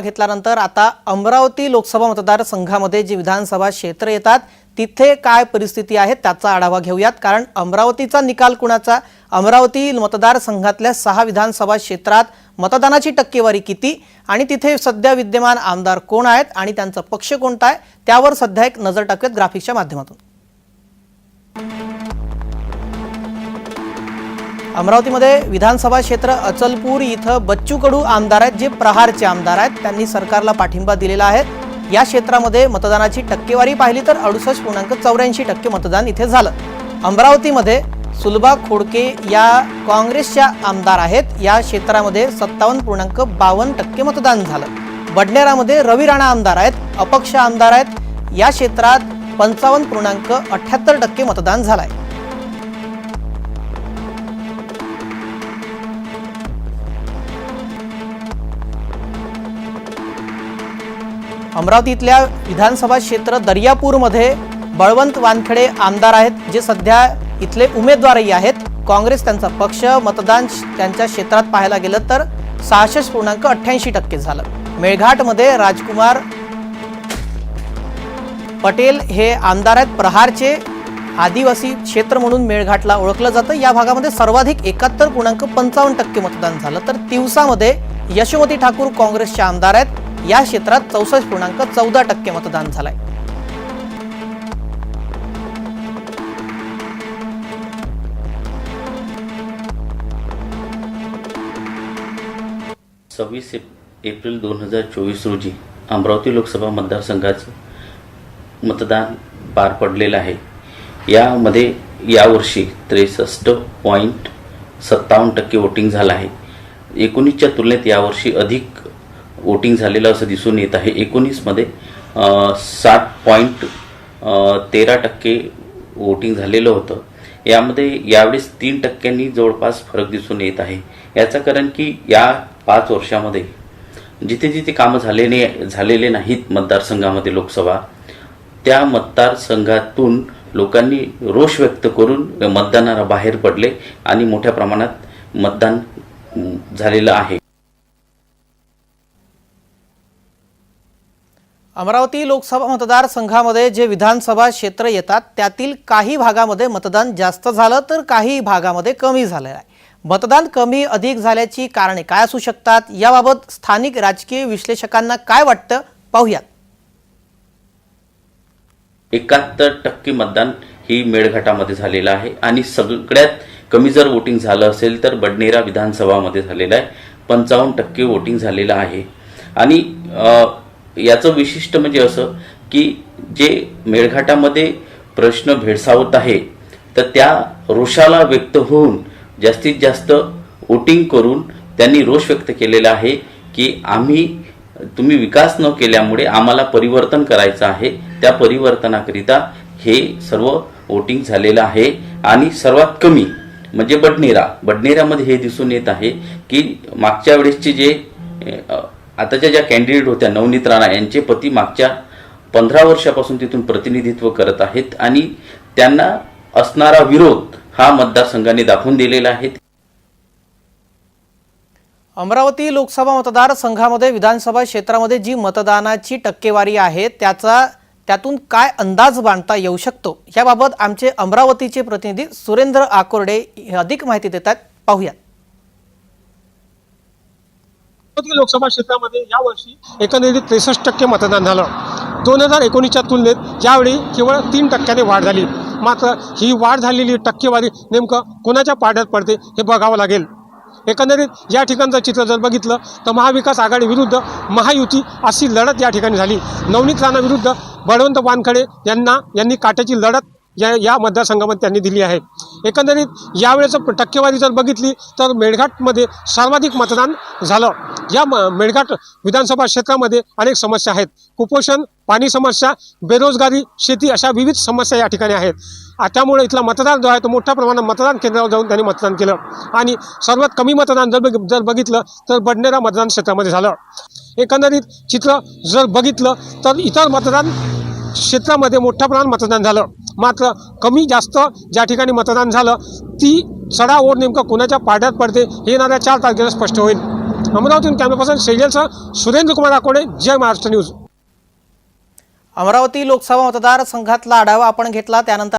घेतल्यानंतर आता अमरावती लोकसभा मतदारसंघामध्ये जी विधानसभा क्षेत्र येतात तिथे काय परिस्थिती आहे त्याचा आढावा घेऊयात. कारण अमरावतीचा निकाल कुणाचा? अमरावती मतदारसंघातल्या सहा विधानसभा क्षेत्रात मतदानाची टक्केवारी किती? आणि तिथे सध्या विद्यमान आमदार कोण आहेत? आणि त्यांचा पक्ष कोणता आहे? त्यावर सध्या एक नजर टाकूयात ग्राफिक्सच्या माध्यमातून. अमरावतीमध्ये विधानसभा क्षेत्र अचलपूर इथं बच्चू कडू आमदार आहेत जे प्रहारचे आमदार आहेत. त्यांनी सरकारला पाठिंबा दिलेला आहे. या क्षेत्रामध्ये मतदानाची टक्केवारी पाहिली तर अडुसष्ट पूर्णांक चौऱ्याऐंशी टक्के मतदान इथे झालं. अमरावतीमध्ये सुलभा खोडके या काँग्रेसच्या आमदार आहेत. या क्षेत्रामध्ये सत्तावन्न पूर्णांक बावन्न टक्के मतदान झालं. बडनेरामध्ये रवी राणा आमदार आहेत अपक्ष आमदार आहेत. या क्षेत्रात पंचावन्न पूर्णांक अठ्ठ्याहत्तर टक्के मतदान झालंय. अमरावतीतल्या विधानसभा क्षेत्र दर्यापूरमध्ये बळवंत वानखेडे आमदार आहेत जे सध्या इथले उमेदवारही आहेत. काँग्रेस त्यांचा पक्ष मतदान त्यांच्या क्षेत्रात पाहायला गेलं तर सहासष्ट पूर्णांक अठ्ठ्याऐंशी टक्के झालं. मेळघाटमध्ये राजकुमार पटेल हे आमदार आहेत. प्रहारचे आदिवासी क्षेत्र म्हणून मेळघाटला ओळखलं जातं. या भागामध्ये सर्वाधिक एकाहत्तर पूर्णांक पंचावन्न टक्के मतदान झालं. तर तिवसामध्ये यशोमती ठाकूर काँग्रेसचे आमदार आहेत. या क्षेत्रात चौसष्ट पूर्णांक चौदा टक्के मतदान झालंय. सव्वीस एप एप्रिल दोन हजार चोवीस रोजी अमरावती लोकसभा मतदारसंघाचं मतदान पार पडलेलं आहे. यामध्ये यावर्षी त्रेसष्ट पॉईंट सत्तावन्न टक्के वोटिंग झालं आहे. एकोणीसच्या तुलनेत यावर्षी अधिक वोटिंग झालेलं असं दिसून येत आहे. एकोणीसमध्ये सात पॉईंट तेरा टक्के वोटिंग झालेलं होतं. यामध्ये यावेळेस तीन टक्क्यांनी जवळपास फरक दिसून येत आहे. याचं कारण की या पाच वर्षामध्ये जिथे जिथे कामं झालेले झालेले नाहीत मतदारसंघामध्ये लोकसभा त्या मतदारसंघातून लोकांनी रोष व्यक्त करून मतदानाला बाहेर पडले आणि मोठ्या प्रमाणात मतदान झालेलं आहे. अमरावती लोकसभा मतदारसंघामध्ये जे विधानसभा क्षेत्र येतात त्यातील काही भागामध्ये मतदान जास्त झालं तर काही भागामध्ये कमी झालेलं आहे. मतदान कमी अधिक झाल्याची कारणे काय असू शकतात? याबाबत स्थानिक राजकीय विश्लेषकांना काय वाटतं? पाहूयात. एकाहत्तर टक्के मतदान ही मेळघाटामध्ये झालेलं आहे आणि सगळ्यात कमी जर वोटिंग झालं असेल तर बडनेरा विधानसभामध्ये झालेलं आहे. पंचावन्न टक्के वोटिंग झालेलं आहे. आणि याचं विशिष्ट म्हणजे असं की जे मेळघाटामध्ये प्रश्न भेडसावत आहे तर त्या रोषाला व्यक्त होऊन जास्तीत जास्त वोटिंग करून त्यांनी रोष व्यक्त केलेला आहे की आम्ही तुम्ही विकास न केल्यामुळे आम्हाला परिवर्तन करायचं आहे. त्या परिवर्तनाकरिता हे सर्व वोटिंग झालेलं आहे. आणि सर्वात कमी म्हणजे बडनेरा. बडनेरामध्ये हे दिसून येत आहे की मागच्या वेळेसचे जे आताच्या ज्या कॅन्डिडेट होत्या नवनीत राणा यांचे पती मागच्या पंधरा वर्षापासून तिथून प्रतिनिधित्व करत आहेत आणि त्यांना असणारा विरोध हा मतदारसंघाने दाखवून दिलेला आहे. अमरावती लोकसभा मतदारसंघामध्ये विधानसभा क्षेत्रामध्ये जी मतदानाची टक्केवारी आहे त्याचा त्यातून काय अंदाज बांधता येऊ शकतो? याबाबत आमचे अमरावतीचे प्रतिनिधी सुरेंद्र आकोर्डे अधिक माहिती देतात पाहूयात. अमरावती लोकसभा क्षेत्रामध्ये यावर्षी एकंदरीत त्रेसष्ट टक्के मतदान झालं. दोन हजार एकोणीसच्या तुलनेत यावेळी केवळ तीन टक्क्याने वाढ झाली. मात्र ही वाढ झालेली टक्केवारी नेमकं कोणाच्या पाड्यात पडते हे बघावं लागेल. एकंदरीत या ठिकाणचं चित्र जर बघितलं तर महाविकास आघाडी विरुद्ध महायुती अशी लढत या ठिकाणी झाली. नवनीत राणाविरुद्ध बळवंत वानखडे यांना यांनी काट्याची लढत या या मतदारसंघामध्ये त्यांनी दिली आहे. एकंदरीत यावेळेचं टक्केवारी जर बघितली तर मेळघाटमध्ये सर्वाधिक मतदान झालं. या म मेळघाट विधानसभा क्षेत्रामध्ये अनेक समस्या आहेत. कुपोषण पाणी समस्या बेरोजगारी शेती अशा विविध समस्या या ठिकाणी आहेत. त्यामुळे इथला मतदार जो आहे तो मोठ्या प्रमाणात मतदान केंद्रावर जाऊन त्यांनी मतदान केलं. आणि सर्वात कमी मतदान जर बघ- जर बघितलं तर बडनेरा मतदान क्षेत्रामध्ये झालं. एकंदरीत चित्र जर बघितलं तर इतर मतदान क्षेत्रामध्ये मोठ्या प्रमाणात मतदान झालं. मात्र कमी जास्त ज्या ठिकाणी मतदान झालं ती चढाओढ नेमकं कोणाच्या पाड्यात पडते हे येणाऱ्या चार तारखेला स्पष्ट होईल. अमरावतीहून कॅमेरापर्सन सेजलसह सुरेंद्र कुमार आकोडे जय महाराष्ट्र न्यूज। अमरावती लोकसभा मतदारसंघातला आढावा आपण घेतला त्यानंतर